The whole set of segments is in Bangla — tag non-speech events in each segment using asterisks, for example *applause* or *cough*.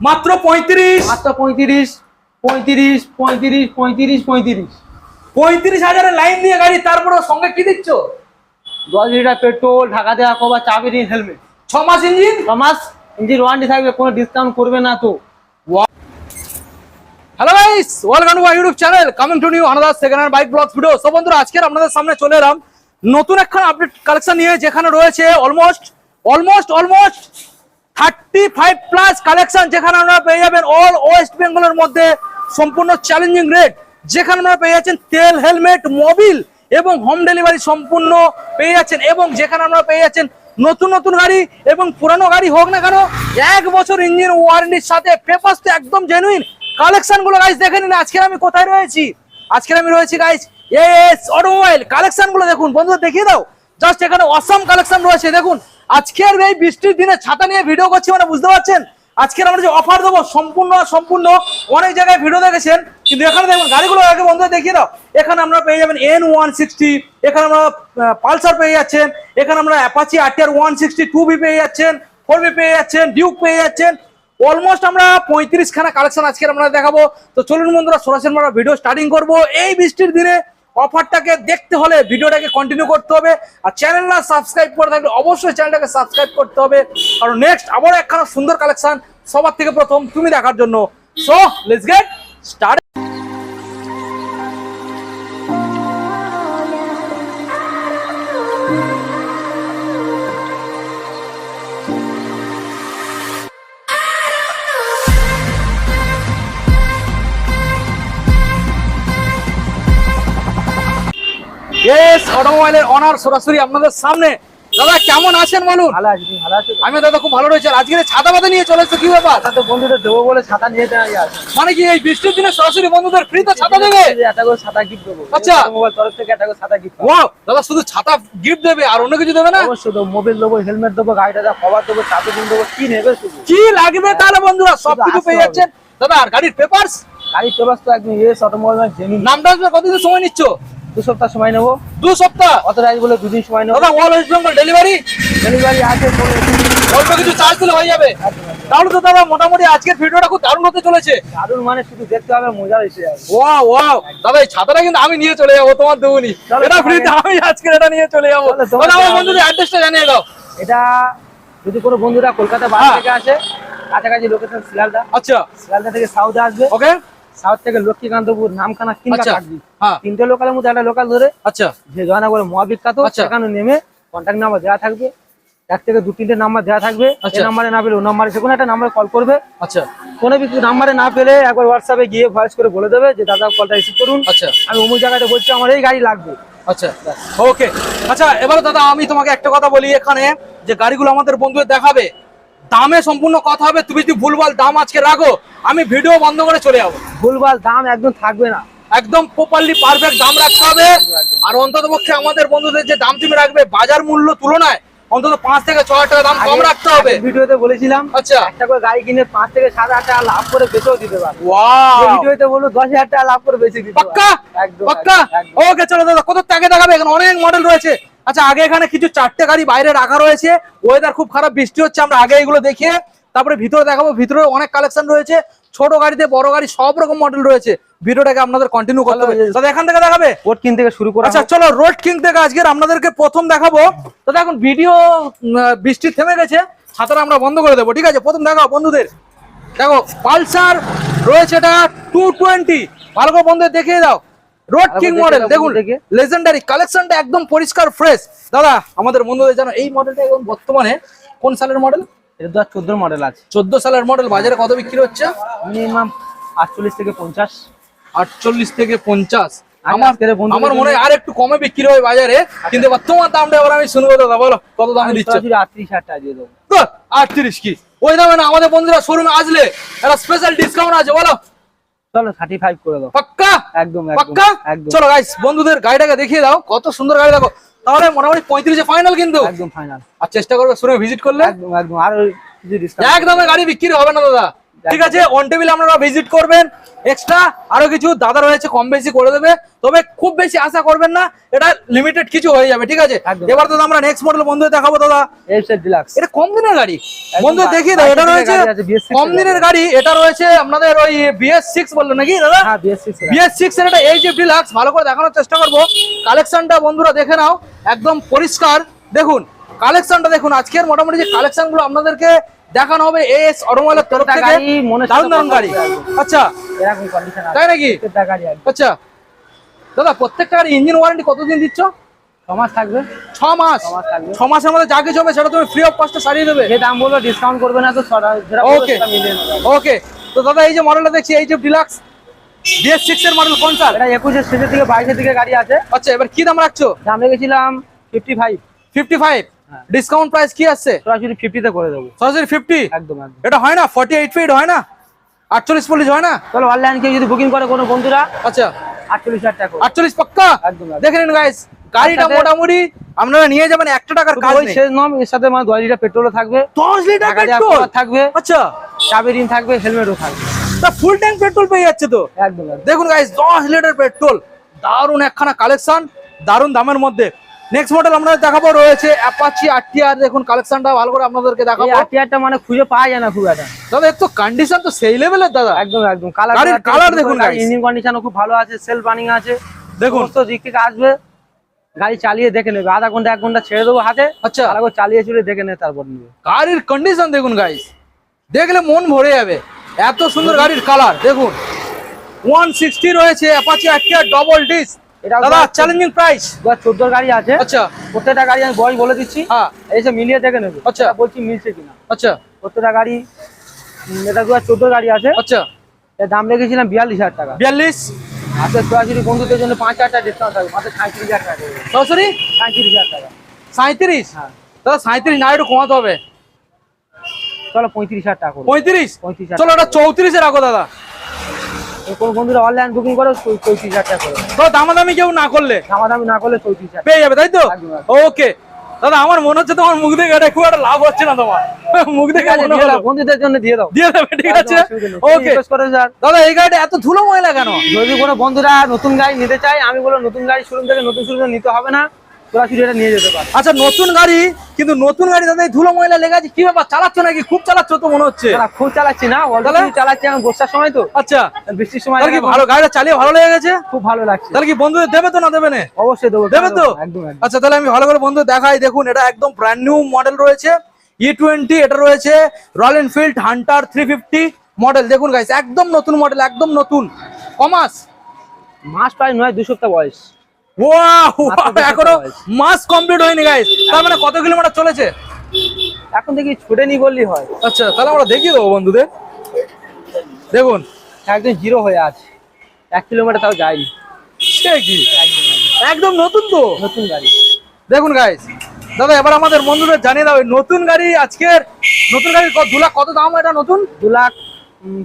মাত্র পঁয়ত্রিশ। মাত্র পঁয়ত্রিশ পঁয়ত্রিশ পঁয়ত্রিশ পঁয়ত্রিশ পঁয়ত্রিশ। পঁয়ত্রিশ হাজারের লাইন দিয়ে গাড়ি তারপরে সঙ্গে কি দিচ্ছ? দশ লিটার পেট্রোল ঢাকা দেওয়া কভার চাবি হেলমেট। ছ মাস ইঞ্জিন? ছ মাস ইঞ্জিন ওয়ারেন্টি থাকবে কোনো ডিসকাউন্ট করবে না তো। Hello guys welcome to my YouTube channel coming to new another second hand bike blogs video so বন্ধুরা আজকে আপনাদের সামনে চলে এলাম নতুন একখান আপডেট কালেকশন নিয়ে যেখানে রয়েছে almost almost almost thirty five plus collection যেখানে আপনারা পেয়ে যাবেন অল ওয়েস্ট বেঙ্গলের মধ্যে সম্পূর্ণ চ্যালেঞ্জিং রেট যেখানে আপনারা পেয়ে যাচ্ছেন তেল হেলমেট মোবিল এবং হোম ডেলিভারি সম্পূর্ণ পেয়ে যাচ্ছেন এবং যেখানে আপনারা পেয়ে যাচ্ছেন নতুন নতুন গাড়ি এবং পুরানো গাড়ি হোক না কেন, এক বছর ইঞ্জিন ওয়ারেন্টির সাথে পেপারস তো একদম জেনুইন কালেকশনগুলো গাইজ দেখে নিন, আজকে আমি কোথায় রয়েছি? আজকে আমি রয়েছি গাইজ এস অটোমোবাইল কালেকশনগুলো দেখুন, বন্ধুরা দেখিয়ে দাও। জাস্ট এখানে অসম কালেকশন রয়েছে, দেখুন। আজকের এই বৃষ্টির দিনে ছাতা নিয়ে ভিডিও করছি মানে বুঝতে পারছেন? আজকের আমরা যে অফার দেবো সম্পূর্ণ সম্পূর্ণ, অনেক জায়গায় ভিডিও দেখেছেন, কিন্তু এখানে দেখুন, গাড়িগুলো আগে বন্ধুরা দেখিয়ে দাও। এখানে আমরা পেয়ে যাবেন এন ওয়ান সিক্সটি এখানে আমরা পালসার পেয়ে যাচ্ছেন, এখানে আমরা Apache RTR one sixty two V পেয়ে যাচ্ছেন ফোর বি পেয়ে যাচ্ছেন ডিউক পেয়ে যাচ্ছেন। অলমোস্ট আমরা পঁয়ত্রিশখানা কালেকশন আজকে আমরা দেখাবো। তো চলুন বন্ধুরা, সরাসরি আমরা ভিডিও স্টার্টিং করব। এই বৃষ্টির দিনে অফারটাকে দেখতে হলে ভিডিওটাকে কন্টিনিউ করতে হবে আর চ্যানেলটা সাবস্ক্রাইব করে থাকলে অবশ্যই চ্যানেলটাকে সাবস্ক্রাইব করতে হবে কারণ নেক্সট আবার একখানা সুন্দর কালেকশন সবার থেকে প্রথম তুমি দেখার জন্য so let's get start yes অটোমোবাইলের honour সরাসরি আপনাদের সামনে। দাদা কেমন আছেন বলুন? ভালো আছি তুমি ভালো আছো আমি দাদা খুব ভালো রয়েছে। আজকে ছাতা পাতা নিয়ে চলে এসেছ কি ব্যাপার? বন্ধুদের দেবো বলে ছাতা নিয়ে মানে কি এই বৃষ্টির দিনে সরাসরি বন্ধুদের ফ্রিতে ছাতা দেবে? ছাতা গিফট দেবো। আচ্ছা। মোবাইল তরফ থেকে একটা করে ছাতা গিফট দাদা শুধু ছাতা গিফট দেবে আর অন্য কিছু দেবে না? অবশ্যই দেবো মোবাইল দেবো হেলমেট দেবো গাড়িটা যা কভার দেবো চাবি দিন দেবো কি নেবে শুধু? কি লাগবে তাহলে বন্ধুরা? সব কিছু পেয়ে যাচ্ছেন। দাদা আর গাড়ির পেপারস গাড়ির পেপার তো একদম ইয়েস অটোমোবাইল নামটা কতদিন সময় নিচ্ছ? দু সপ্তাহ সময় নেব। দু সপ্তাহ? অথরাইজ বলে দুদিন সময় নেব। দাদা all West Bengal delivery? Delivery আছে অল্প কিছু চার্জ দিলে হয়ে যাবে। তাহলে তো দাদা মোটামুটি আজকের ভিডিওটা খুব দারুণ হতে চলেছে। দারুণ মানে শুধু দেখতে হবে মজা এসে যাবে। Wow wow. দাদা এই ছাতাটা কিন্তু আমি নিয়ে চলে যাব তোমার দেবনি এটা ফ্রিতে আমি আজকে এটা নিয়ে চলে যাব। দাদা আমার বন্ধুদের অ্যাড্রেসটা জানিয়ে দাও। এটা যদি কোনো বন্ধুরা কলকাতা বাইরে হ্যাঁ। থেকে আসে কাছাকাছি লোকেশন শিয়ালদা। আচ্ছা। শিয়ালদা থেকে সাউথে আসবে। ওকে সাউথ থেকে লক্ষ্মীকান্তপুর নামখানা আচ্ছা হ্যাঁ। তিনটে লোকালের মধ্যে একটা লোকাল ধরে আচ্ছা। যে জয়নগরে মহাবিখ্যাত আচ্ছা। সেখানে নেমে কন্ট্যাক্ট নাম্বার দেওয়া থাকবে। এক থেকে দু তিনটে নাম্বার দেওয়া থাকবে। আচ্ছা। এই নাম্বারে না পেলে ও নাম্বারে যে কোনো একটা নাম্বারে কল করবে। আচ্ছা। কোনো কিছু নাম্বারে না পেলে একবার হোয়াটসঅ্যাপে গিয়ে ভয়েস করে বলে দেবে যে দাদা কলটা রিসিভ করুন। আচ্ছা। আমি অমুক জায়গাটা বলছি আমার এই গাড়ি লাগবে। আচ্ছা। ওকে আচ্ছা এবার দাদা আমি তোমাকে একটা কথা বলি এখানে যে গাড়িগুলো আমাদের বন্ধুদের দেখাবে। দামে সম্পূর্ণ কথা হবে তুমি যদি ভুলভাল দাম আজকে রাখো আমি ভিডিও বন্ধ করে চলে যাব। ভুলভাল দাম একদম থাকবে না। একদম প্রপারলি পারফেক্ট দাম রাখতে হবে। আর অন্তত পক্ষে আমাদের বন্ধুদের যে দাম তুমি রাখবে বাজার মূল্য তুলনায় অন্তত পাঁচ থেকে ছ হাজার টাকা দাম কম রাখতে হবে। ভিডিওতে বলেছিলাম আচ্ছা। একটা করে গাড়ি কিনে পাঁচ থেকে সাত হাজার টাকা লাভ করে বেচেও দিতে পারবে। ভিডিওতে বলল দশ হাজার টাকা লাভ করে বেঁচে দিতে পাক্কা? একদম পাক্কা। ওকে চলো দাদা কত টাকা দেখাবে? এখানে অনেক মডেল রয়েছে। আচ্ছা আগে এখানে কিছু চারটে গাড়ি বাইরে রাখা রয়েছে। ওয়েদার খুব খারাপ বৃষ্টি হচ্ছে আমরা আগে এগুলো দেখিয়ে তারপরে ভিতরে দেখাবো। ভিতরে অনেক কালেকশন রয়েছে ছোট গাড়িতে বড় গাড়ি সব রকম মডেল রয়েছে। ভিডিওটাকে আপনাদের কন্টিনিউ করতে হবে। দাদা এখান থেকে দেখাবে? কোট কিন থেকে শুরু করা আচ্ছা চলো রোড কিং থেকে আজকের আপনাদেরকে প্রথম দেখাবো। দাদা এখন ভিডিও বৃষ্টি থেমে গেছে ছাতাটা আমরা বন্ধ করে দেবো ঠিক আছে? প্রথম দেখাও বন্ধুদের। দেখো পালসার রয়েছে এটা টু টোয়েন্টি ভালো করে বন্ধুদের দেখিয়ে দাও। রোড কিং মডেল দেখুন। লেজেন্ডারি কালেকশনটা একদম পরিষ্কার ফ্রেশ দাদা আমাদের বন্ধুদের জানো এই মডেলটা এখন বর্তমানে কোন সালের মডেল এটা দু হাজার মডেল আছে। চোদ্দ সালের মডেল বাজারে কত বিক্রি হচ্ছে? মিনিমাম আটচল্লিশ থেকে পঞ্চাশ। আটচল্লিশ থেকে পঞ্চাশ। আগে আমার আমার মনে হয় আর একটু কমে বিক্রি হয় বাজারে কিন্তু এবার তোমার দামটা এবার আমি শুনব দাদা বলো কত দামে দিচ্ছে? আটত্রিশ হাজার টাকা দিয়ে দেবো। আটত্রিশ কি? ওই দামে না আমাদের বন্ধুরা শোরুমে আসলে একটা স্পেশাল ডিসকাউন্ট আছে বলো। চলো থার্টি ফাইভ করে দাও। পাক্কা? একদম একদম পাক্কা? চলো গাইস বন্ধুদের গাড়িটাকে দেখিয়ে দাও। কত সুন্দর গাড়ি দেখো। তাহলে মোটামুটি পঁয়ত্রিশে ফাইনাল কিন্তু। একদম ফাইনাল আর চেষ্টা করবে শুনে ভিজিট করলে। একদম একদম। আর ওই কিছু ডিসকাউন্ট এক দামে গাড়ি বিক্রি হবে না দাদা। ঠিক আছে অন টেবিল আপনারা ভিজিট করবেন এক্সট্রা আরও কিছু দাদা রয়েছে কম বেশি করে দেবে তবে খুব বেশি আশা করবেন না এটা লিমিটেড কিছু হয়ে যাবে ঠিক আছে? এবার দাদা আমরা নেক্সট মডেল বন্ধু দেখাবো দাদা। এটা কম দিনের গাড়ি। বন্ধু বা- দেখি দাও এটা রয়েছে দিনের গাড়ি আছে, BS6 কম দিনের গাড়ি এটা রয়েছে আপনাদের ওই বিএস সিক্স বললেন নাকি দাদা? হ্যাঁ বিএস সিক্স বিএস সিক্স এর এটা এইচ এফ ডিলাক্স ভালো করে দেখানোর চেষ্টা করব। কালেকশনটা বন্ধুরা দেখে নাও একদম পরিষ্কার। দেখুন কালেকশনটা দেখুন আজকের মোটামুটি যে কালেকশনগুলো আপনাদেরকে দেখানো হবে এস অটোমোবাইলের তরফ থেকে। দারুণ দারুণ গাড়ি। আচ্ছা। এরকম কন্ডিশন তাই নাকি? প্রত্যেকটা গাড়ি আছে। আচ্ছা। দাদা প্রত্যেকটা গাড়ি ইঞ্জিন ওয়ারেন্টি কতদিন দিচ্ছ? মাস থাকবে। ছ মাস। ছ মাসের মধ্যে যা কিছু হবে সেটা তুমি ফ্রি অফ কস্টে সারিয়ে দেবে। যে দাম ডিসকাউন্ট করবে না তো ওকে। ওকে তো দাদা এই যে মডেলটা দেখছি ডিলাক্স বিএস সিক্স এর মডেল কোন এটা একুশের শেষের থেকে বাইশের দিকে গাড়ি আছে। আচ্ছা এবার কি দাম রাখছো? দাম রেখেছিলাম fifty five fifty five. Discount price কি আসছে সরাসরি ফিফটিতে করে দেবো। সরাসরি ফিফটি একদম এটা হয় না? ফর্টি এইট ফিট হয় না? আটচল্লিশ পল্লিশ হয় না? চলো অনলাইন কেউ যদি বুকিং করে কোনো বন্ধুরা আচ্ছা। আটচল্লিশ হাজার টাকা। আটচল্লিশ পাক্কা? একদম, একদম। দেখে নিন গাইস গাড়িটা মোটামুটি আপনারা নিয়ে যাবেন একটা টাকার কাজ নেই। শেষ নম এর সাথে মানে দশ লিটার পেট্রোলও থাকবে। দশ লিটার টাকা দেওয়ার পেট্রোল থাকবে। আচ্ছা। চাবি থাকবে হেলমেটও থাকবে। তা ফুল ট্যাঙ্ক পেট্রোল পেয়ে যাচ্ছে তো? একদম দেখুন গাইস দশ লিটার পেট্রোল দারুণ একখানা কালেকশন দারুণ দামের মধ্যে। নেক্সট মডেল আমরা দেখাবো রয়েছে অ্যাপাচি আরটিআর দেখুন কালেকশনটা ভালো করে আপনাদেরকে দেখাবো। আরটিআরটা মানে খুঁজে পাওয়া যায় না খুব একটা। দাদা এর তো কন্ডিশন তো সেই লেভেলের দাদা। একদম একদম। কালার colour দেখুন। ইঞ্জিন কন্ডিশনও খুব ভালো আছে সেলফ রানিং আছে। দেখুন। সমস্ত দিক থেকে আসবে। গাড়ি চালিয়ে দেখে নেবে। আধা ঘণ্টা এক ঘণ্টা ছেড়ে দেবো হাতে। আচ্ছা। ভালো করে চালিয়ে চলে দেখে নেবে তারপর নেবে। গাড়ির কন্ডিশন দেখুন গাইস দেখলে মন ভরে যাবে। এত সুন্দর গাড়ির কালার দেখুন। ওয়ান সিক্সটি রয়েছে অ্যাপাচি আরটিআর ডবল ডিস এটাও দাদা চ্যালেঞ্জিং প্রাইস দু হাজার চোদ্দোর গাড়ি আছে। আচ্ছা। প্রত্যেকটা গাড়ি আমি বয়স বলে দিচ্ছি। হ্যাঁ। এসে মিলিয়ে দেখে নেবে। আচ্ছা। বলছি মিলছে কিনা। আচ্ছা। প্রত্যেকটা গাড়ি এটা দু হাজার চোদ্দোর গাড়ি আছে। আচ্ছা। এর দাম রেখেছিলাম বিয়াল্লিশ হাজার টাকা। বিয়াল্লিশ? আজকে সরাসরি বন্ধুদের জন্য পাঁচ হাজার টাকা ডিসকাউন্ট থাকবে। মাত্র সাঁত্রিশ হাজার টাকা। দেবে। সরাসরি? সাঁত্রিশ হাজার টাকা। সাঁত্রিশ হ্যাঁ। দাদা সাঁত্রিশ না একটু কমাতে হবে। চলো পঁয়ত্রিশ হাজার টাকা পঁয়ত্রিশ? পঁয়ত্রিশ চলো এটা চৌত্রিশে রাখো দাদা। কোন বন্ধুরা অনলাইন বুকিং করো চৌত্রিশ হাজার টাকা করো। তো দামাদামি কেউ না করলে? দামাদামি না করলে চৌত্রিশ হাজার। পেয়ে যাবে তাই তো? ওকে। দাদা আমার মনে হচ্ছে তোমার মুখ দেখে এটা খুব একটা লাভ হচ্ছে না তোমার। মুখ দেখে বন্ধুদের জন্য দিয়ে দাও। দিয়ে দেবে ঠিক আছে? ওকে। দাদা এই গাড়িটা এত ধুলো ময়লা কেন? যদি কোনো বন্ধুরা নতুন গাড়ি নিতে চায় আমি বলো নতুন গাড়ি শোরুম থেকে নতুন শোরুমে নিতে হবে না। সরাসরি এটা নিয়ে যেতে পারে। আচ্ছা নতুন গাড়ি কিন্তু নতুন গাড়ি দাদা ধুলো ময়লা লেগে আছে কি ব্যাপার? চালাচ্ছ নাকি? খুব চালাচ্ছ তো মনে হচ্ছে। খুব চালাচ্ছি না? চালাচ্ছি এখন বর্ষার সময় তো। আচ্ছা। বৃষ্টির সময় কি ভালো গাড়িটা চালিয়ে ভালো লেগে গেছে? খুব ভালো লাগছে। তাহলে কি বন্ধুদের দেবে তো না দেবে না? অবশ্যই দেবো দেবে তো? আচ্ছা তাহলে আমি ভালো করে বন্ধু দেখাই। দেখুন এটা একদম ব্র্যান্ড নিউ মডেল রয়েছে। ই টোয়েন্টি এটা রয়েছে। Royal Enfield Hunter three fifty model দেখুন গাইস একদম নতুন মডেল একদম নতুন। কমাস। মাস প্রায় নয় দু সপ্তাহ বয়স। এখনও। মাস কমপ্লিট হয়নি গাইস তার মানে কত কিলোমিটার চলেছে? এখন দেখি ছুটে নি করলেই হয়। আচ্ছা তাহলে আমরা দেখিয়ে দেবো বন্ধুদের। দেখুন। একদম জিরো হয়ে আছে। এক কিলোমিটার তাও যায়নি। সে কি? একদম নতুন তো? নতুন গাড়ি। দেখুন গাইস দাদা এবার আমাদের বন্ধুদের জানিয়ে দাও নতুন গাড়ি আজকের নতুন গাড়ির দু লাখ কত দাম? এটা নতুন? দু লাখ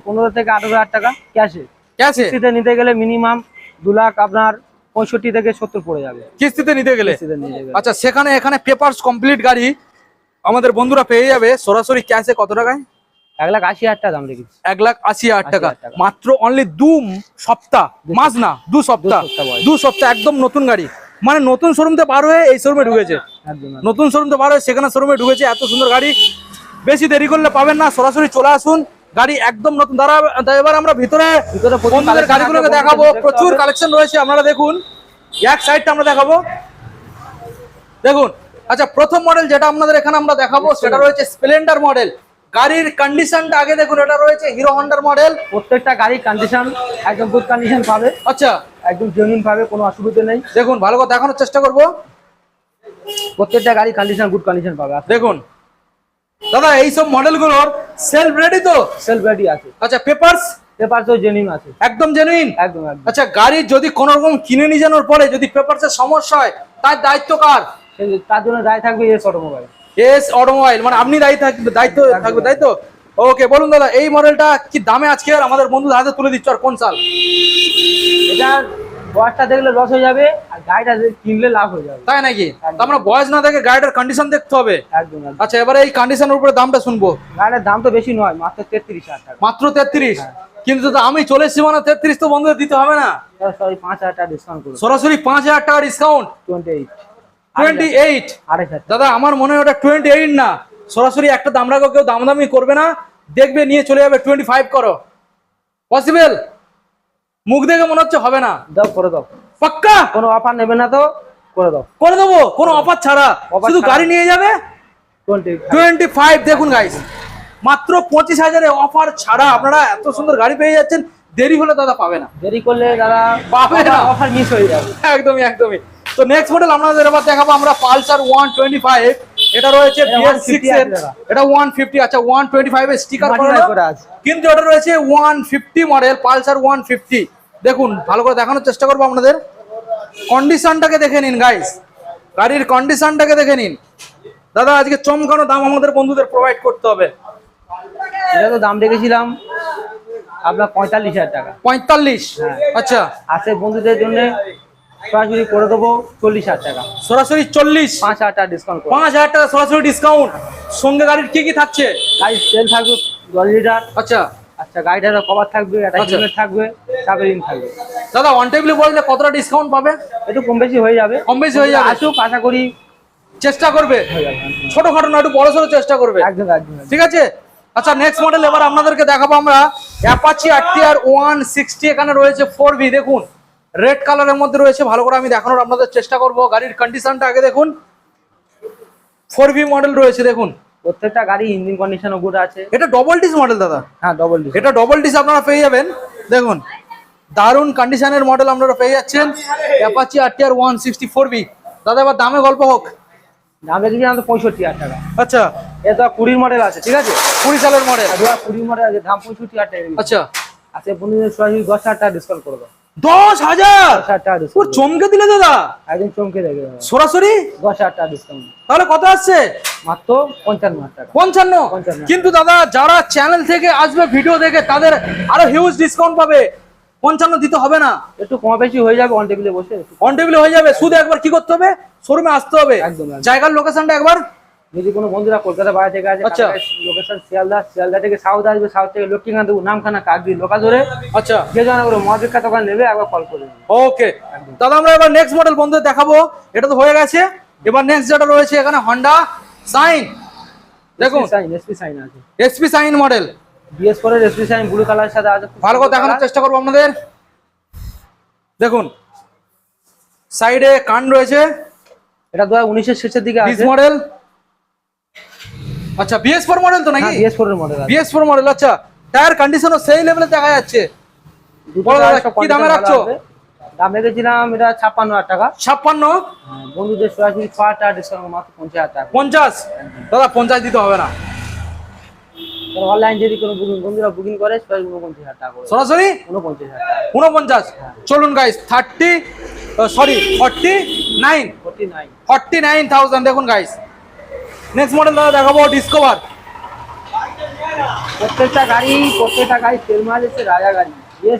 পনেরো থেকে আঠারো হাজার টাকা। ক্যাশে ক্যাশে নিতে গেলে মিনিমাম দু লাখ আপনার পঁয়ষট্টি থেকে সত্তর পড়ে যাবে। কিস্তিতে নিতে গেলে? আচ্ছা সেখানে এখানে পেপারস কমপ্লিট গাড়ি আমাদের বন্ধুরা পেয়ে যাবে। সরাসরি ক্যাশে কত টাকায়? এক লাখ আশি হাজার টাকা দাম রেখেছি। এক লাখ আশি হাজার টাকা। মাত্র অনলি দু সপ্তাহ মাস না দু সপ্তাহ। দু সপ্তাহ একদম নতুন গাড়ি। মানে নতুন শোরুম থেকে বার হয়ে এই শোরুমে ঢুকেছে। নতুন শোরুম থেকে বার হয়ে সেখানে শোরুমে ঢুকেছে এত সুন্দর গাড়ি। বেশি দেরি করলে পাবেন না। সরাসরি চলে আসুন। গাড়ি একদম নতুন। দাঁড়া এবার আমরা ভিতরে বন্ধুদের গাড়িগুলোকে দেখাবো। প্রচুর কালেকশন রয়েছে আপনারা দেখুন। এক সাইডটা আমরা দেখাবো। দেখুন আচ্ছা প্রথম মডেল যেটা আপনাদের এখানে আমরা দেখাবো সেটা রয়েছে স্প্লেন্ডার মডেল গাড়ির কন্ডিশনটা আগে দেখুন এটা রয়েছে হিরো হন্ডার মডেল প্রত্যেকটা গাড়ির কন্ডিশন একদম গুড কন্ডিশন পাবে। আচ্ছা। একদম জেনুইন পাবে কোনো অসুবিধা নেই। দেখুন ভালো করে দেখানোর চেষ্টা করব। প্রত্যেকটা গাড়ি কন্ডিশন গুড কন্ডিশন পাবে। দেখুন দাদা এইসব মডেলগুলোর সেলফ রেডি তো? সেলফ রেডি আছে। আচ্ছা পেপারস পেপার তো জেনুইন আছে। একদম জেনুইন একদম আচ্ছা গাড়ি যদি কোনো রকম কিনে নিয়ে যাওয়ার পরে যদি পেপারসের সমস্যা হয় তার দায়িত্ব কার? তার জন্য দায় থাকবে এস অটোমোবাইল এস অটোমোবাইল মানে আপনি দায়ী থাকবে দায়িত্ব থাকবে তাই তো? ওকে বলুন দাদা এই মডেলটা কি দামে আজকে আমাদের বন্ধু হাতে তুলে দিচ্ছ আর কোন সাল? এটা বয়সটা দেখলে লস হয়ে যাবে আর গাড়িটা কিনলে লাভ হয়ে যাবে। তাই নাকি? তার মানে বয়স না দেখে গাড়িটার কন্ডিশন দেখতে হবে। একদম আচ্ছা এবারে এই কন্ডিশনের উপরে দামটা শুনব। গাড়ির দাম তো বেশি নয় মাত্র তেত্রিশ হাজার টাকা। মাত্র তেত্রিশ? কিন্তু দাদা আমি চলে এসেছি মানে তেত্রিশ তো বন্ধুদের দিতে হবে না। সরি পাঁচ হাজার টাকা ডিসকাউন্ট সরাসরি পাঁচ হাজার টাকা discount twenty eight twenty eight দাদা আমার মনে হয় ওটা টোয়েন্টি এইট না। সরাসরি একটা দাম রাখো কেউ দামাদামি করবে না। দেখবে নিয়ে চলে যাবে টোয়েন্টি ফাইভ করো। পসিবল মুখ দেখে মনে হচ্ছে হবে না। দাও করে দাও। পাক্কা? কোনো অফার নেবে না তো করে দাও। করে দেবো? কোনো অফার ছাড়া? শুধু গাড়ি নিয়ে যাবে? টোয়েন্টি ফাইভ দেখুন গাইস মাত্র পঁচিশ হাজারে অফার ছাড়া আপনারা এত সুন্দর গাড়ি পেয়ে যাচ্ছেন দেরি হলে দাদা পাবে না। দেরি করলে দাদা পাবে না। অফার মিস হয়ে যাবে। একদমই একদমই। তো নেক্সট মডেল আপনাদের এবার দেখাবো আমরা পালসার ওয়ান টোয়েন্টি ফাইভ এটা রয়েছে এটা বিএস সিক্স 150 এর। এটা ওয়ান ফিফটি আচ্ছা ওয়ান টোয়েন্টি ফাইভ এর স্টিকার করা আছে। কিন্তু এটা রয়েছে one fifty model Pulsar one fifty দেখুন ভালো করে দেখানোর চেষ্টা করব আপনাদের। কন্ডিশনটাকে দেখে নিন গাইস গাড়ির কন্ডিশনটাকে দেখে নিন। দাদা আজকে চমকানো দাম আমাদের বন্ধুদের প্রোভাইড করতে হবে। এটা তো দাম রেখেছিলাম আপনার পঁয়তাল্লিশ হাজার টাকা। পঁয়তাল্লিশ হ্যাঁ। আচ্ছা। আছে বন্ধুদের জন্য সরাসরি করে দেবো চল্লিশ হাজার টাকা। সরাসরি চল্লিশ? পাঁচ হাজার টাকা ডিসকাউন্ট পাঁচ হাজার টাকা সরাসরি ডিসকাউন্ট সঙ্গে গাড়ির কি কি থাকছে? গাড়ির তেল থাকবে দশ লিটার। আচ্ছা। আচ্ছা গাড়িটার কভার থাকবে একটা আচ্ছা। হেলমেট থাকবে চাপেরিং থাকবে। দাদা অন টেবিলে বললে কতটা ডিসকাউন্ট পাবে? একটু কম বেশি হয়ে যাবে। কম বেশি হয়ে যাবে? আসুক আশা করি চেষ্টা করবে? ছোটখাটো না একটু বড় সড়ো চেষ্টা করবে। একদম একদম। ঠিক আছে? আচ্ছা নেক্সট মডেল এবার আপনাদেরকে দেখাবো আমরা। অ্যাপাচি আরটিআর ওয়ান সিক্সটি এখানে রয়েছে ফোর ভি দেখুন। রেড কালারের মধ্যে রয়েছে ভালো করে আমি দেখানোর আপনাদের চেষ্টা করব। গাড়ির কন্ডিশনটা আগে দেখুন। ফোর ভি মডেল রয়েছে দেখুন। প্রত্যেকটা গাড়ি ইঞ্জিন কন্ডিশন গুড আছে। এটা ডবল ডিস মডেল দাদা। হ্যাঁ ডবল ডিস এটা ডবল ডিস আপনারা পেয়ে যাবেন। দেখুন দারুণ কন্ডিশনের মডেল আপনারা পেয়ে যাচ্ছেন। Apache RTR one sixty four V দাদা এবার দামে গল্প হোক। দাম রেখেছিলাম তো পঁয়ষট্টি হাজার টাকা। আচ্ছা। এটা কুড়ির মডেল আছে ঠিক আছে? কুড়ি সালের মডেল আর দু হাজার কুড়ির মডেল আছে দাম পঁয়ষট্টি হাজার টাকা। আচ্ছা। আছে বন্ধুদের সরাসরি দশ হাজার টাকা ডিসকাউন্ট করে দাও। দশ হাজার? টাকা চমকে দিলে দাদা। একদিন চমকে দেবো। সরাসরি? দশ হাজার টাকা ডিসকাউন্ট তাহলে কত আসছে? মাত্র পঞ্চান্ন টাকা। পঞ্চান্ন। কিন্তু দাদা যারা চ্যানেল থেকে আসবে ভিডিও দেখে তাদের আরও হিউজ ডিসকাউন্ট পাবে। পঞ্চান্ন দিতে হবে না। একটু কম বেশি হয়ে যাবে অন টেবিলে বসে। অন টেবিলে হয়ে যাবে। শুধু একবার কি করতে হবে? শোরুমে আসতে হবে। একদম, একদম। জায়গার লোকেশনটা একবার যদি কোনো বন্ধুরা কলকাতা বাইরে থেকে আছে আচ্ছা। লোকেশন শিয়ালদা শিয়ালদা থেকে সাউথ আসবে সাউথ থেকে লক্ষ্মীকান্ত নামখানা কাকদি লোকা ধরে আচ্ছা। যে জন করে মদ বিখ্যাত দোকান নেবে একবার কল করে ওকে দাদা আমরা এবার নেক্সট মডেল বন্ধু দেখাবো। এটা তো হয়ে গেছে। এবার নেক্সট যেটা রয়েছে এখানে হন্ডা সাইন দেখুন। সাইন এসপি সাইন আছে। এসপি সাইন মডেল বিএস করে এসপি সাইন ব্লু কালারের সাথে আছে ভালো করে দেখানোর চেষ্টা করব আপনাদের। দেখুন। সাইডে কান রয়েছে। এটা দু হাজার উনিশের শেষের দিকে আছে। মডেল আচ্ছা বিএস ফোর মডেল তো নাকি? হ্যাঁ বিএস ফোর এর মডেল আছে। বিএস ফোর মডেল আচ্ছা টায়ার কন্ডিশনও সেই লেভেলে দেখা যাচ্ছে। কি দামে রাখছো? দাম রেখেছিলাম এটা ছাপ্পান্ন হাজার টাকা। ছাপ্পান্ন? হ্যাঁ, বন্ধুদের সরাসরি পাঁচ টাকা ডিসকাউন্ট মাত্র পঞ্চাশ হাজার টাকা। পঞ্চাশ? দাদা পঞ্চাশ দিতে হবে না। অনলাইন যদি কোনো বুকিং বন্ধুরা বুকিং করে সরাসরি উনপঞ্চাশ হাজার টাকা সরাসরি? উনপঞ্চাশ হাজার টাকা। উনপঞ্চাশ? চলুন guys thirty sorry forty nine forty nine forty nine thousand দেখুন গাইস নেক্সট মডেল দাদা দেখাবো ডিসকভার প্রত্যেকটা গাড়ি প্রত্যেকটা গাড়ি তেল মাইলেজের রাজা গাড়ি।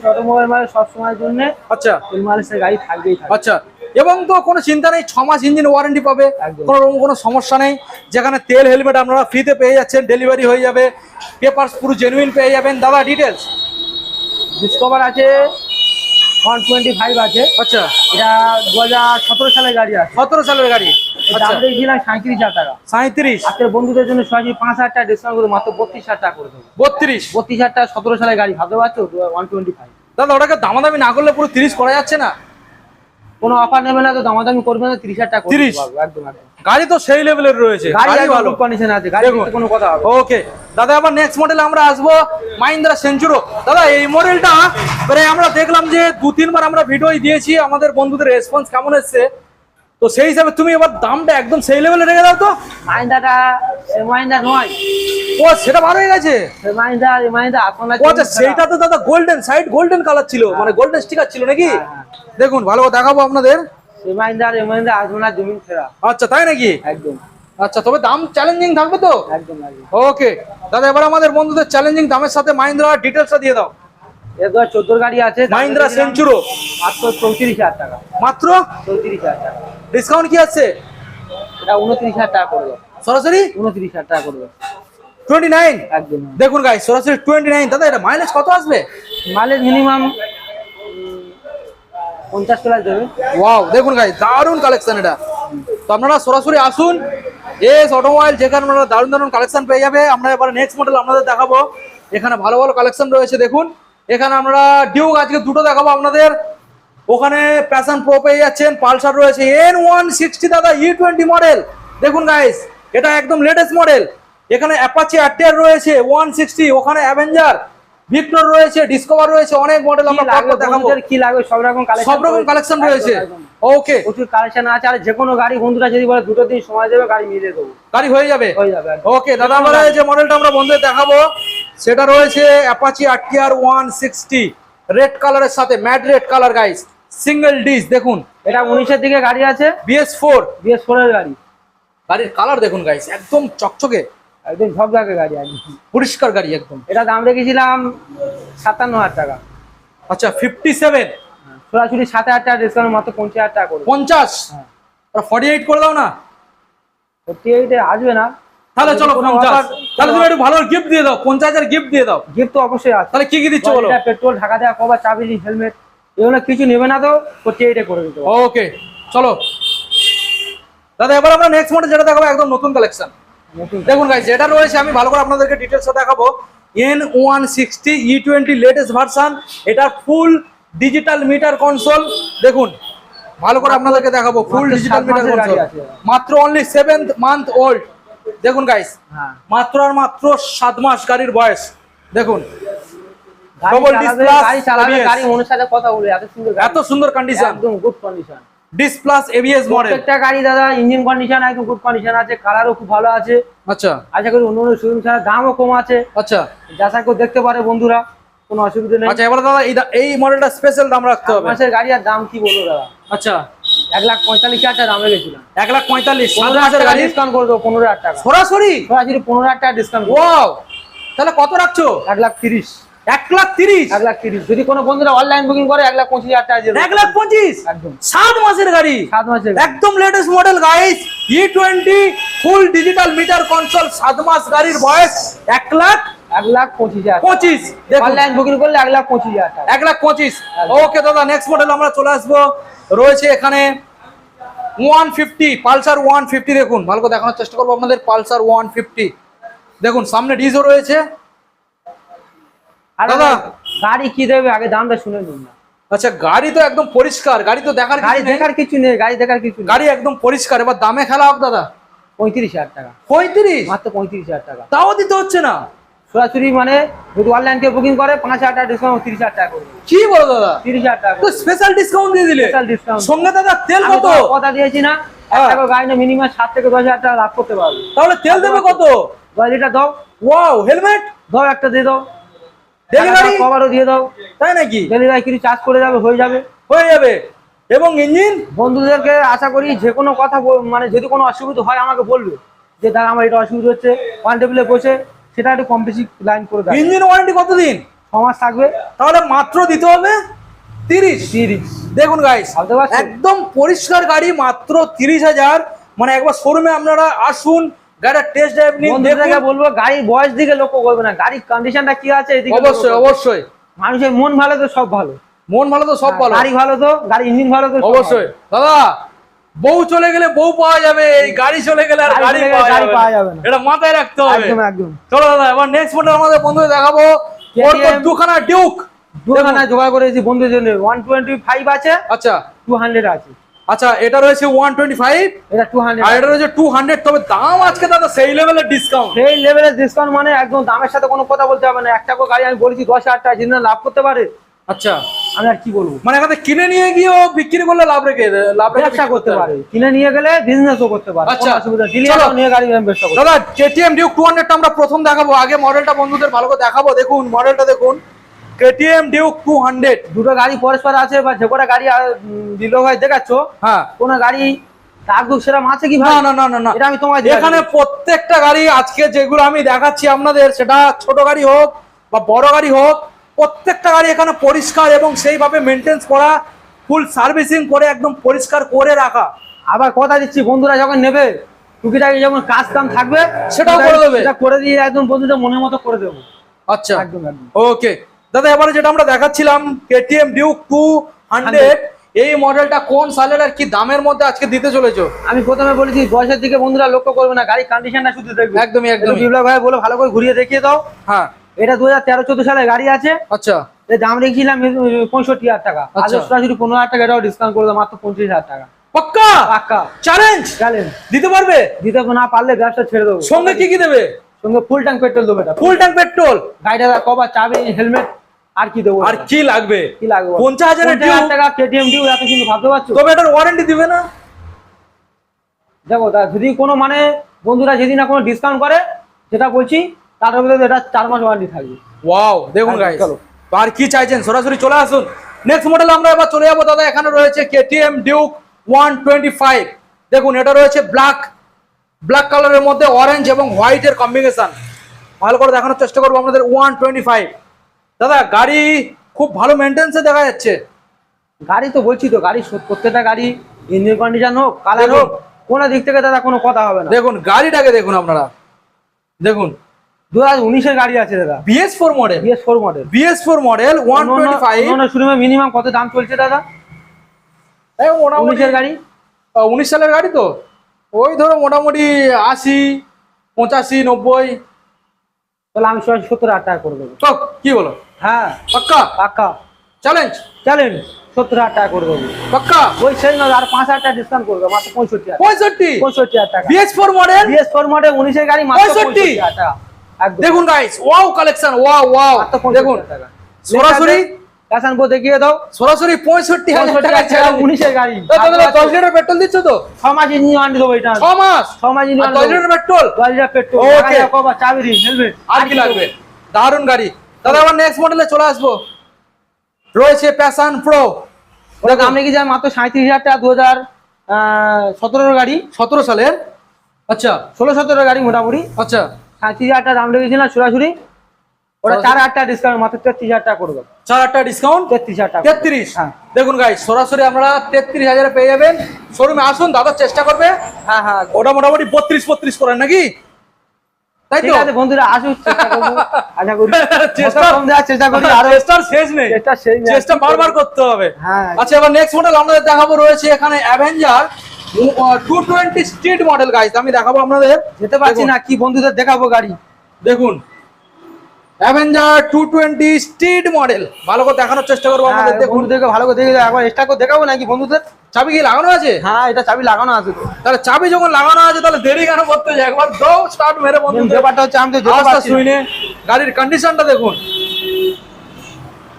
অটোমোবাইল মানে সবসময়ের জন্য আচ্ছা। তেল মাইলেজের গাড়ি থাকবেই আচ্ছা এবং তো কোনো চিন্তা নেই ছ মাস ইঞ্জিন ওয়ারেন্টি পাবে কোনো রকম কোনো সমস্যা নেই। যেখানে তেল হেলমেট আপনারা ফ্রিতে পেয়ে যাচ্ছেন ডেলিভারি হয়ে যাবে পেপারস পুরো জেনুইন পেয়ে যাবেন। দাদা ডিটেলস ডিসকভার আছে ওয়ান টোয়েন্টি ফাইভ আছে। আচ্ছা। এটা দু হাজার সতেরো সালের গাড়ি আছে। সতেরো সালের গাড়ি। দাম রেখেছিলাম সাঁত্রিশ হাজার টাকা। সাঁত্রিশ? আজকের বন্ধুদের জন্য সরাসরি পাঁচ হাজার টাকা ডিসকাউন্ট করে মাত্র বত্রিশ হাজার টাকা করে দেবো। বত্রিশ? বত্রিশ হাজার টাকা সতেরো সালের গাড়ি ভাবতে পারছ? ওয়ান টোয়েন্টি ফাইভ দাদা ওটাকে দামাদামি না করলে পুরো তিরিশ করা যাচ্ছে না? কোনো অফার নেবে না তো দামাদামি করবে না তিরিশ হাজার টাকা করে 30? দিতে পারব, একদম একদম। গাড়ি তো সেই লেভেলের রয়েছে। গাড়ি ভালো। কন্ডিশন আছে গাড়ি কোনো কথা হবে ওকে দাদা আবার নেক্সট মডেলে আমরা আসব মাহিন্দ্রা সেঞ্চুরো দাদা এই মডেলটা আমরা দেখলাম যে দু তিনবার আমরা ভিডিও দিয়েছি আমাদের বন্ধুদের রেসপন্স কেমন এসছে? তো সেই হিসাবে তুমি এবার দামটা একদম সেই লেভেলে রেখে দাও তো। মাহিন্দ্রাটা সে মাহিন্দ্রা নয়। ও সেটা ভালো হয়ে গেছে ও আচ্ছা সেইটা তো দাদা গোল্ডেন সাইড গোল্ডেন কালার ছিল মানে গোল্ডেন স্টিকার ছিল নাকি? হ্যাঁ, হ্যাঁ। দেখুন ভালো করে দেখাবো আপনাদের। আসবে না জমিন ফেরা আচ্ছা তাই নাকি? একদম। আচ্ছা তবে দাম চ্যালেঞ্জিং থাকবে তো? একদম ওকে দাদা এবার আমাদের বন্ধুদের চ্যালেঞ্জিং দামের সাথে মাহিন্দ্রা ডিটেলসটা দিয়ে দাও। এর দু হাজার চোদ্দোর গাড়ি আছে দাম মাহিন্দ্রা সেঞ্চুরো মাত্র চৌত্রিশ হাজার টাকা। মাত্র? চৌত্রিশ হাজার টাকা। ডিসকাউন্ট কি আছে? এটা উনত্রিশ হাজার টাকা করবে। সরাসরি? উনত্রিশ হাজার টাকা করবে। টোয়েন্টি নাইন একদম। দেখুন গাই সরাসরি টোয়েন্টি নাইন দাদা এটা মাইলেজ কত আসবে? মাইলেজ মিনিমাম পঞ্চাশ প্লাস দেবে ওয়াও দেখুন গাই দারুণ কালেকশন এটা। তো আপনারা সরাসরি আসুন। এস অটোমোবাইল যেখানে আপনারা দারুণ দারুণ কালেকশন পেয়ে যাবে। আমরা এবার নেক্সট মডেল আপনাদের দেখাবো। এখানে ভালো ভালো কালেকশন রয়েছে দেখুন। এখানে আমরা ডিউক আজকে দুটো দেখাবো আপনাদের। ওখানে প্যাশন প্রো পেয়ে যাচ্ছেন পালসার রয়েছে এন ওয়ান সিক্সটি দাদা ই টোয়েন্টি মডেল দেখুন গাইস এটা একদম লেটেস্ট মডেল এখানে অ্যাপাচি আরটিআর রয়েছে ওয়ান সিক্সটি ওখানে অ্যাভেঞ্জার ভিক্টর রয়েছে ডিসকভার রয়েছে অনেক মডেল কি আমরা লাগবে দেখাবো। কি লাগবে? সব রকম কালেকশন সব রকম কালেকশন রয়েছে। ওকে প্রচুর কালেকশন আছে আর যে কোনো গাড়ি বন্ধুরা যদি বলে দুটো দিন সময় দেবে গাড়ি মিলিয়ে দেবো। গাড়ি হয়ে যাবে? হয়ে যাবে ওকে দাদা আমরা যে মডেলটা আমরা বন্ধুদের দেখাবো সেটা রয়েছে Apache RTR one sixty red কালারের সাথে matte red colour guys single disc দেখুন। এটা উনিশের দিকে গাড়ি আছে। বিএস ফোর বিএস ফোর এর গাড়ি। গাড়ির কালার দেখুন গাইস একদম চকচকে। একদম ঝকঝকে গাড়ি একদম। পরিষ্কার গাড়ি একদম। এটা দাম রেখেছিলাম সাতান্ন হাজার টাকা। আচ্ছা ফিফটি সেভেন সরাসরি সাত হাজার টাকা ডিসকাউন্ট মাত্র পঞ্চাশ হাজার টাকা করে। পঞ্চাশ? হ্যাঁ। ফর্টি এইট করে দাও না। সত্যি এইটা আসবে না। তাহলে চলো পঞ্চাশ। তাহলে তুমি একটু ভালো গিফট দিয়ে দাও পঞ্চাশ হাজার গিফট দিয়ে দাও। গিফট তো অবশ্যই আছে। তাহলে কি কি দিচ্ছ বলো? পেট্রোল ঢাকা দেওয়া কভার চাবি হেলমেট। এগুলো কিছু নেবে না তো ফোর্টি এইটে করে দিতে। ওকে চলো। দাদা এবার আমরা নেক্সট মডেল যেটা দেখাবো একদম নতুন কালেকশন দেখুন গাইজ যেটা রয়েছে আমি ভালো করে আপনাদেরকে ডিটেলসে দেখাবো। N one sixty E twenty latest version এটা ফুল ডিজিটাল মিটার কনসোল দেখুন ভালো করে আপনাদেরকে দেখাবো ফুল ডিজিটাল মিটার কনসোল মাত্র অনলি সেভেন্থ মান্থ ওল্ড দেখুন গাইস হ্যাঁ। মাত্র আর মাত্র সাত মাস গাড়ির বয়স। দেখুন disc গাড়ি মনের সাথে কথা বলে এত সুন্দর এত সুন্দর কন্ডিশন একদম good condition disc plus ABS model প্রত্যেকটা গাড়ি দাদা ইঞ্জিন কন্ডিশন একদম গুড কন্ডিশন আছে কালারও খুব ভালো আছে। আচ্ছা। আশা করি অন্য অন্য শোরুম ছাড়া দামও কম আছে। আচ্ছা। যাচা দেখতে পারে বন্ধুরা কোনো অসুবিধা নেই। আচ্ছা এবার দাদা এই এই মডেলটা স্পেশাল দাম রাখতে হবে। মাসের গাড়ি আর দাম কি বলব দাদা? আচ্ছা। এক লাখ পঁয়তাল্লিশ হাজার দাম এক লাখ পঁয়তাল্লিশ পনেরো হাজার গাড়ি? ডিসকাউন্ট করে দেবো পনেরো হাজার টাকা। সরাসরি? সরাসরি পনেরো হাজার টাকা ডিসকাউন্ট ওয়াও তাহলে কত রাখছো? এক লাখ তিরিশ। এক লাখ তিরিশ। এক লাখ তিরিশ। যদি কোনো বন্ধুরা অনলাইন বুকিং করে এক লাখ পঁচিশ হাজার টাকা এক লাখ পঁচিশ। একদম। সাত মাসের গাড়ি। সাত মাসের একদম latest model guys E twenty full digital meter console সাত মাস গাড়ির বয়স এক লাখ এক লাখ পঁচিশ হাজার। পঁচিশ। অনলাইন বুকিং করলে এক লাখ পঁচিশ হাজার টাকা। এক লাখ পঁচিশ। ওকে দাদা নেক্সট মডেল আমরা চলে আসব। রয়েছে এখানে one fifty Pulsar one fifty দেখুন। ভালো করে দেখানোর চেষ্টা করব আপনাদের পালসার ওয়ান ফিফটি দেখুন সামনে ডিজও রয়েছে। দাদা। গাড়ি কি দেবে? আগে দামটা শুনে নিন না। আচ্ছা গাড়ি তো একদম পরিষ্কার গাড়ি তো দেখার গাড়ি দেখার কিছু নেই গাড়ি দেখার কিছু গাড়ি একদম পরিষ্কার এবার দামে খেলা হোক দাদা। পঁয়ত্রিশ হাজার টাকা। পঁয়ত্রিশ? মাত্র পঁয়ত্রিশ হাজার টাকা। তাও দিতে হচ্ছে না? সরাসরি মানে যদি অনলাইন কে বুকিং করে পাঁচ হাজার টাকা ডিসকাউন্ট তিরিশ হাজার টাকা করবে কি বলো দাদা? তিরিশ হাজার টাকা তো স্পেশাল ডিসকাউন্ট দিয়ে দিলে। স্পেশাল ডিসকাউন্ট সঙ্গে দাদা তেল কত? কথা দিয়েছি না হ্যাঁ। একটা গাড়ি না মিনিমাম সাত থেকে দশ হাজার টাকা লাভ করতে পারবে। তাহলে তেল দেবে কত? দশ লিটার দাও। ওয়াও হেলমেট দাও একটা দিয়ে দাও। ডেলিভারি কভারও দিয়ে দাও। তাই নাকি? ডেলিভারি কিছু চার্জ করে যাবে হয়ে যাবে। হয়ে যাবে। এবং ইঞ্জিন বন্ধুদেরকে আশা করি যে কোনো কথা মানে যদি কোনো অসুবিধা হয় আমাকে বলবে। যে দাদা আমার এটা অসুবিধা হচ্ছে ওয়ান টেবিলে বসে সেটা একটু কম বেশি লাইন করে দেয়। ইঞ্জিন ওয়ারেন্টি কতদিন? ছ মাস থাকবে। তাহলে মাত্র দিতে হবে তিরিশ। তিরিশ। দেখুন গাইস একদম পরিষ্কার গাড়ি মাত্র তিরিশ হাজার। মানে একবার শোরুমে আপনারা আসুন গাড়ির টেস্ট ড্রাইভ নিন বন্ধুদেরকে বলব গাড়ির বয়স দিকে লক্ষ্য করবে না। গাড়ির কন্ডিশনটা কি আছে এদিকে অবশ্যই অবশ্যই। মানুষের মন ভালো তো সব ভালো। মন ভালো তো সব ভালো। গাড়ি ভালো তো গাড়ি ইঞ্জিন ভালো তো অবশ্যই। দাদা বউ চলে গেলে বউ পাওয়া যাবে এই গাড়ি চলে গেলে আর গাড়ি পাওয়া যাবে না। এটা মাথায় রাখতে হবে। একদম একদম। চলো দাদা এবার নেক্সট মডেল আমাদের বন্ধুদের দেখাবো। দুখানা ডিউক দুখানা জোগাড় করেছি বন্ধুদের জন্য। ওয়ান টোয়েন্টি ফাইভ আছে আচ্ছা। টু হান্ড্রেড আছে। আচ্ছা এটা রয়েছে ওয়ান টোয়েন্টি ফাইভ এটা টু হান্ড্রেড আর এটা রয়েছে টু হান্ড্রেড তবে দাম আজকে দাদা সেই লেভেলের ডিসকাউন্ট সেই লেভেলের ডিসকাউন্ট মানে একদম দামের সাথে কোনো কথা বলতে হবে না। একটা করে গাড়ি আমি বলেছি দশ হাজার টাকা না লাভ করতে পারে। আচ্ছা। আমি আর কি বলব? মানে এখানে কিনে নিয়ে গিয়েও বিক্রি করলে লাভ রেখে লাভ রেখে ব্যবসা করতে পারে। কিনে নিয়ে গেলে বিজনেসও করতে পারে। আচ্ছা। চলো। ডিলিয়ারও নিয়ে গাড়ি ব্যবসা করতে দাদা কেটিএম ডিউক টু হান্ড্রেডটা আমরা প্রথম দেখাবো। আগে মডেলটা বন্ধুদের ভালো করে দেখাবো। দেখুন মডেলটা দেখুন। কেটিএম ডিউক টু হান্ড্রেড দুটো গাড়ি পরস্পর আছে বা যে কটা গাড়ি দিল ভাই দেখাচ্ছ? হ্যাঁ। কোন গাড়ি আছে কি ভাই? না না না না এটা আমি তোমায় এখানে প্রত্যেকটা গাড়ি আজকে যেগুলো আমি দেখাচ্ছি আপনাদের সেটা ছোট গাড়ি হোক বা বড় গাড়ি হোক প্রত্যেকটা গাড়ি এখানে পরিষ্কার এবং সেইভাবে মেনটেন্স করা ফুল সার্ভিসিং করে একদম পরিষ্কার করে রাখা। আবার কথা দিচ্ছি বন্ধুরা যখন নেবে টুকিটাকি যখন কাজ কাম থাকবে সেটাও করে দেবে। করে দিয়ে একদম বন্ধুদের মনের মতো করে দেবো। আচ্ছা। একদম একদম। ওকে দাদা এবারে যেটা আমরা দেখাচ্ছিলাম কেটিএম ডিউক টু হান্ড্রেড এই মডেলটা কোন সালের আর কি দামের মধ্যে আজকে দিতে চলেছো? আমি প্রথমে বলেছি বয়সের দিকে বন্ধুরা লক্ষ্য করবে না গাড়ির কন্ডিশনটা শুধু দেখবে। একদমই, একটু একদমই। বিপ্লব ভাই বলে ভালো করে ঘুরিয়ে দেখিয়ে দাও। হ্যাঁ। এটা দু হাজার তেরো চোদ্দ সালে গাড়ি আছে। আচ্ছা। এর দাম রেখেছিলাম পঁয়ষট্টি হাজার টাকা। আজ আচ্ছা। সরাসরি পনেরো হাজার টাকা এটাও ডিসকাউন্ট করে দেবো মাত্র পঁচিশ হাজার টাকা। পাক্কা? পাক্কা। চ্যালেঞ্জ চলেন দিতে পারবে? দিতে না পারলে ব্যবসা ছেড়ে দেবো। সঙ্গে কি কি দেবে? সঙ্গে ফুল ট্যাঙ্ক পেট্রোল দেবে ফুল ট্যাঙ্ক পেট্রোল গাড়িটা কভার চাবি হেলমেট আর কি দেবো? আর কি লাগবে? কি লাগবে পঞ্চাশ হাজারের 50,000 ডিউ টাকা কেটিএম ডিউ এত কিন্তু ভাবতে পারছ? তবে এটার ওয়ারেন্টি দিবে না? দেখো তা যদি কোনো মানে বন্ধুরা যদি না কোনো ডিসকাউন্ট করে যেটা বলছি তার মধ্যে এটা চার মাস ওয়ারেন্টি থাকবে। ওয়াও দেখুন গাইস চলো। আর কি চাইছেন? সরাসরি চলে আসুন। নেক্সট মডেল আমরা এবার চলে যাব দাদা এখানে রয়েছে KTM Duke one twenty five দেখুন এটা রয়েছে ব্ল্যাক ব্ল্যাক কালারের মধ্যে অরেঞ্জ এবং হোয়াইটের কম্বিনেশন ভালো করে দেখানোর চেষ্টা করব আমাদের ওয়ান টোয়েন্টি ফাইভ দাদা গাড়ি খুব ভালো মেনটেন্সে দেখা যাচ্ছে। গাড়ি তো বলছি তো গাড়ি প্রত্যেকটা গাড়ি ইঞ্জিন কন্ডিশন হোক কালার হোক কোনো দিক থেকে দাদা কোনো কথা হবে না। দেখুন গাড়িটাকে দেখুন আপনারা। দেখুন। দু হাজার উনিশের গাড়ি আছে দাদা। BS four model BS four model BS four model one twenty five শোরুমে মিনিমাম কত দাম চলছে দাদা? উনিশের গাড়ি? উনিশ সালের গাড়ি তো? ওই ধরো মোটামুটি আশি পঁচাশি নব্বই। তাহলে আমি সবাই সত্তর হাজার টাকা করে দেবো। কি বলো? হ্যাঁ। পাক্কা? পাক্কা। চ্যালেঞ্জ চ্যালেঞ্জ সত্তর হাজার টাকা করে দেবো। পাক্কা? ওই সেই না আর পাঁচ হাজার টাকা ডিসকাউন্ট করবে মাত্র পঁয়ষট্টি পঁয়ষট্টি? পঁয়ষট্টি হাজার টাকা। BS four model BS four model উনিশের গাড়ি মাত্র 65 পঁয়ষট্টি হাজার টাকা। দেখুন guys wow collection wow wow দেখুন সরাসরি কাসান বো দেখিয়ে দাও। সরাসরি পঁয়ষট্টি হাজার টাকা উনিশের গাড়ি। দশ লিটার পেট্রোল দিচ্ছ তো? ছ মাস ইঞ্জিন ওয়ারেন্টি দেবো এটা। ছ মাস। ছ মাস ইঞ্জিন দশ লিটার পেট্রোল? দশ লিটার পেট্রোল. চাবি রিং হেলমেট আর কি লাগবে? দারুণ গাড়ি। দাদা আবার নেক্সট মডেলে চলে আসব। রয়েছে প্যাশন প্রো ওটা আমরা কি যাই মাত্র সাঁত্রিশ হাজার টাকা দু হাজার সতেরোর গাড়ি। সতেরো সালের? আচ্ছা। ষোলো সতেরো গাড়ি মোটামুটি। আচ্ছা। সাঁত্রিশ হাজার টাকা দাম লেগেছিল সরাসরি। চার ডিসকাউন্ট মাত্র তেত্রিশ হাজার টাকা চার ডিসকাউন্ট তেত্রিশ হাজার টাকা তেত্রিশ? হ্যাঁ। দেখুন গাই সরাসরি তেত্রিশ হাজারে পেয়ে যাবেন। শোরুমে আসুন দাদা চেষ্টা করবে। হ্যাঁ হ্যাঁ। ওটা মোটামুটি বত্রিশ বত্রিশ করেন নাকি? তাই তো? বন্ধুরা আসুন চেষ্টা করব। আশা করি *laughs* চেষ্টা কম দেওয়ার চেষ্টা করি আরও চেষ্টার শেষ নেই। চেষ্টা সেই চেষ্টা বারবার করতে হবে। হ্যাঁ। আচ্ছা এবার নেক্সট মডেল দেখাবো রয়েছে এখানে Avenger two twenty street model আমি দেখাবো আপনাদের। যেতে পারছি না কি বন্ধুদের দেখাবো গাড়ি? দেখুন। Avenger two twenty street model ভালো করে দেখানোর চেষ্টা করব হ্যাঁ, আপনাদের দেখুন। বন্ধুদেরকে ভালো করে দেখে একবার এক্সট্রা করে দেখাবো নাকি বন্ধুদের? চাবি কি লাগানো আছে? হ্যাঁ এটা চাবি লাগানো আছে তাহলে চাবি যখন লাগানো আছে তাহলে দেরি কেন করতে যায় একবার দাও স্টার্ট মেরে বন্ধু ব্যাপারটা হচ্ছে আমি তো যেতে আওয়াজটা পারছি না। শুনে গাড়ির কন্ডিশনটা দেখুন।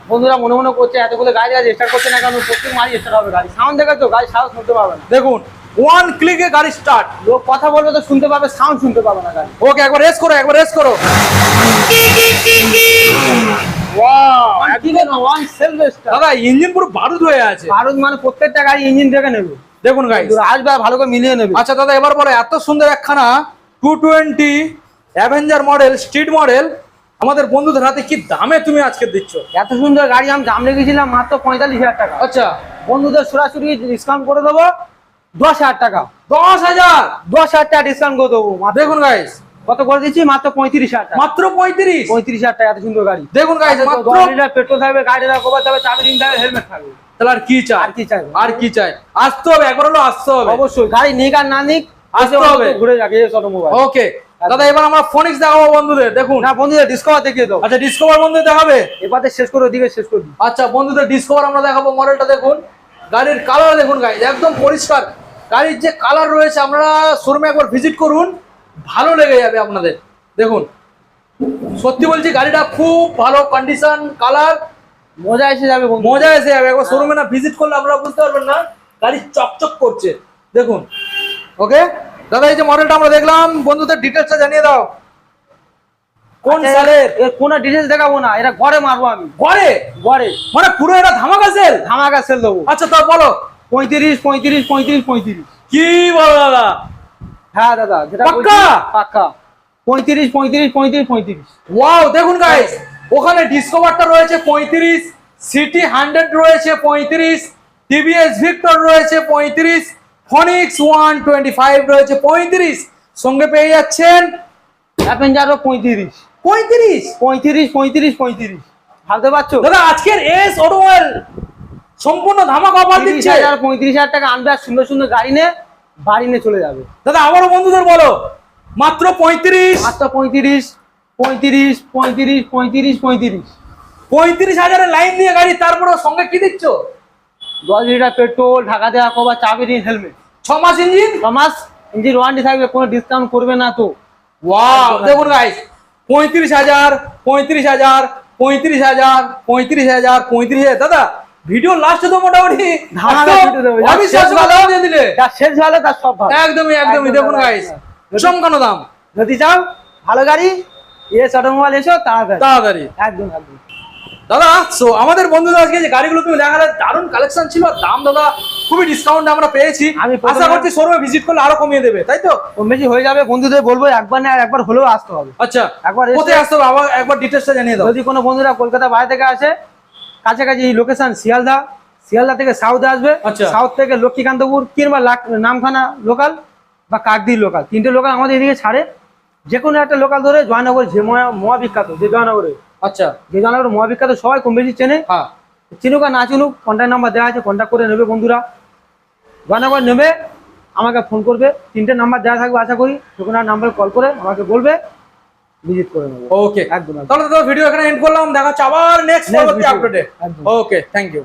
বন্ধুরা মনে মনে করছে এতগুলো গাড়ি আছে স্টার্ট করছে না কেন? প্রত্যেক মারি স্টার্ট হবে গাড়ি। সাউন্ড দেখে তো গাড়ি সাউন্ড শুনতে পাবে না। দেখুন ওয়ান ক্লিকে গাড়ি স্টার্ট লোক কথা বলবে তো শুনতে পাবে সাউন্ড শুনতে পাবে না গাড়ি। ওকে একবার রেস করো একবার রেস করো। দাদা ইঞ্জিন পুরো বারুদ হয়ে আছে। মানে প্রত্যেকটা গাড়ি ইঞ্জিন দেখে নেবে। দেখুন বন্ধুরা, আসবে ভালো করে মিলিয়ে নেবে। আচ্ছা দাদা এবার বলো এত সুন্দর একখানা two twenty Avenger model street model আমাদের বন্ধুদের হাতে কি দামে তুমি আজকে দিচ্ছ? এত সুন্দর গাড়ি আমি দাম রেখেছিলাম মাত্র পঁয়তাল্লিশ হাজার টাকা। আচ্ছা। বন্ধুদের সরাসরি ডিসকাউন্ট করে দেবো। দশ হাজার টাকা। দশ হাজার? দশ হাজার টাকা ডিসকাউন্ট করে দেবো। দেখুন গাইস কত করে দিচ্ছি? মাত্র পঁয়ত্রিশ হাজার টাকা। মাত্র পঁয়ত্রিশ? পঁয়ত্রিশ হাজার টাকা এত সুন্দর গাড়ি। দেখুন গাইস পেট্রোল থাকবে কভার থাকবে চাবি রিং থাকবে হেলমেট থাকবে। তাহলে আর কি চাই? আর কি চাইবে? আর কি চাই? আসতে হবে একবার হলো আসতে হবে। অবশ্যই গাড়ি নিক আর না নিক আসতে হবে। ঘুরে অটোমোবাইল ওকে দাদা এবার আমরা ফোনিক্স দেখাবো বন্ধুদের দেখুন। না বন্ধুদের দেখিয়ে দাও। আচ্ছা ডিসকভার বন্ধুদের দেখাবে? এবারে শেষ করে ওদিকে শেষ করে আচ্ছা বন্ধুদের ডিসকভার আমরা দেখাবো মডেলটা দেখুন। গাড়ির কালার দেখুন গাইজ একদম পরিষ্কার। গাড়ির যে কালার রয়েছে আপনারা শোরুমে একবার ভিজিট করুন ভালো লেগে যাবে আপনাদের। দেখুন সত্যি বলছি গাড়িটা খুব ভালো কন্ডিশন কালার মজা এসে যাবে মজা এসে যাবে। একবার শোরুমে না ভিজিট করলে আপনারা বুঝতে পারবেন না গাড়ি চকচক করছে। দেখুন ওকে দাদা এই যে মডেলটা আমরা দেখলাম বন্ধুদের ডিটেলসটা জানিয়ে দাও। কোন সালের কোনো ডিটেলস দেখাবো না এটা ঘরে মারবো আমি। ঘরে? ঘরে। মানে পুরো এটা ধামাকা সেল ধামাকা সেল দেবো। আচ্ছা তা বলো। পঁয়ত্রিশ পঁয়ত্রিশ পঁয়ত্রিশ পঁয়ত্রিশ। কি বলো দাদা? হ্যাঁ দাদা যেটা পাক্কা? পাক্কা। পঁয়ত্রিশ পঁয়ত্রিশ পঁয়ত্রিশ পঁয়ত্রিশ। ওয়াও দেখুন গাইস ওখানে ডিসকভারটা রয়েছে পঁয়ত্রিশ সিটি হান্ড্রেড রয়েছে পঁয়ত্রিশ টিভিএস ভিক্টর রয়েছে পঁয়ত্রিশ ফনিক্স ওয়ান টোয়েন্টি ফাইভ রয়েছে পঁয়ত্রিশ। সঙ্গে পেয়ে যাচ্ছেন অ্যাভেঞ্জারও পঁয়ত্রিশ। পঁয়ত্রিশ? পঁয়ত্রিশ পঁয়ত্রিশ পঁয়ত্রিশ। ভাবতে পারছ? দাদা আজকের এস অটোমোবাইল সম্পূর্ণ ধামাকা অফার তিরিশ দিচ্ছে। হাজার পঁয়ত্রিশ হাজার টাকা আনবে আর সুন্দর সুন্দর গাড়ি নিয়ে বাড়ি নিয়ে চলে যাবে। দাদা আমারও বন্ধুদের বলো মাত্র পঁয়ত্রিশ? মাত্র পঁয়ত্রিশ পঁয়ত্রিশ পঁয়ত্রিশ পঁয়ত্রিশ পঁয়ত্রিশ। পঁয়ত্রিশ হাজারের লাইন দিয়ে গাড়ি তারপরে সঙ্গে কি দিচ্ছ? দশ লিটার পেট্রোল ঢাকা দেওয়া কবার চাবি দিন হেলমেট ছ মাস ইঞ্জিন ছ মাস ইঞ্জিন ওয়ারেন্টি থাকবে কোনো ডিসকাউন্ট করবে না তো। ওয়াও দেখুন গাইস পঁয়ত্রিশ হাজার পঁয়ত্রিশ হাজার পঁয়ত্রিশ হাজার পঁয়ত্রিশ হাজার পঁয়ত্রিশ হাজার। দাদা ভিডিও লাস্টে তো মোটামুটি শেষ দিলে। শেষ ভালো তার সব ভালো। একদমই একদমই দেখুন গাইস চমকানো দাম। যদি চাও ভালো গাড়ি এস অটোমোবাইল এসো তাড়াতাড়ি। তাড়াতাড়ি। একদম একদম। দাদা সো আমাদের বন্ধুদের আজকে যে গাড়িগুলো তুমি দেখালে দারুণ কালেকশন ছিল। দাম দাদা খুবই ডিসকাউন্ট আমরা পেয়েছি। আমি আশা করছি শোরুমে ভিজিট করলে আরও কমিয়ে দেবে তাই তো? কম বেশি হয়ে যাবে বন্ধুদের বলব একবার না একবার হলেও আসতে হবে। আচ্ছা একবার কোথায় আসতে হবে? আবার একবার ডিটেলসটা জানিয়ে দাও। যদি কোনো বন্ধুরা কলকাতা বাইরে থেকে আসে কাছাকাছি লোকেশন শিয়ালদা। শিয়ালদা থেকে সাউথে আসবে। আচ্ছা। সাউথ থেকে লক্ষ্মীকান্তপুর কিংবা নামখানা লোকাল বা কাকদ্বীপ লোকাল তিনটে লোকাল আমাদের এদিকে ছাড়ে। যে কোনো একটা লোকাল ধরে জয়নগর যে মহা- মহাবিখ্যাত যে জয়নগরে। আচ্ছা। যে জয়নগর মহাবিখ্যাত সবাই কম বেশি চেনে। হ্যাঁ। চিনুক আর না চিনুক কন্ট্যাক্ট নাম্বার দেওয়া আছে কন্ট্যাক্ট করে নেবে বন্ধুরা। জয়নগর নেবে আমাকে ফোন করবে। তিনটে নাম্বার দেওয়া থাকবে আশা করি। সেখানে নাম্বার কল করে আমাকে বলবে। ভিজিট করে নেব। ওকে একদম তাহলে তো ভিডিও এখানে এন্ড করলাম দেখা হচ্ছে আবার নেক্সট পরবর্তী। আপডেটে ওকে থ্যাংক ইউ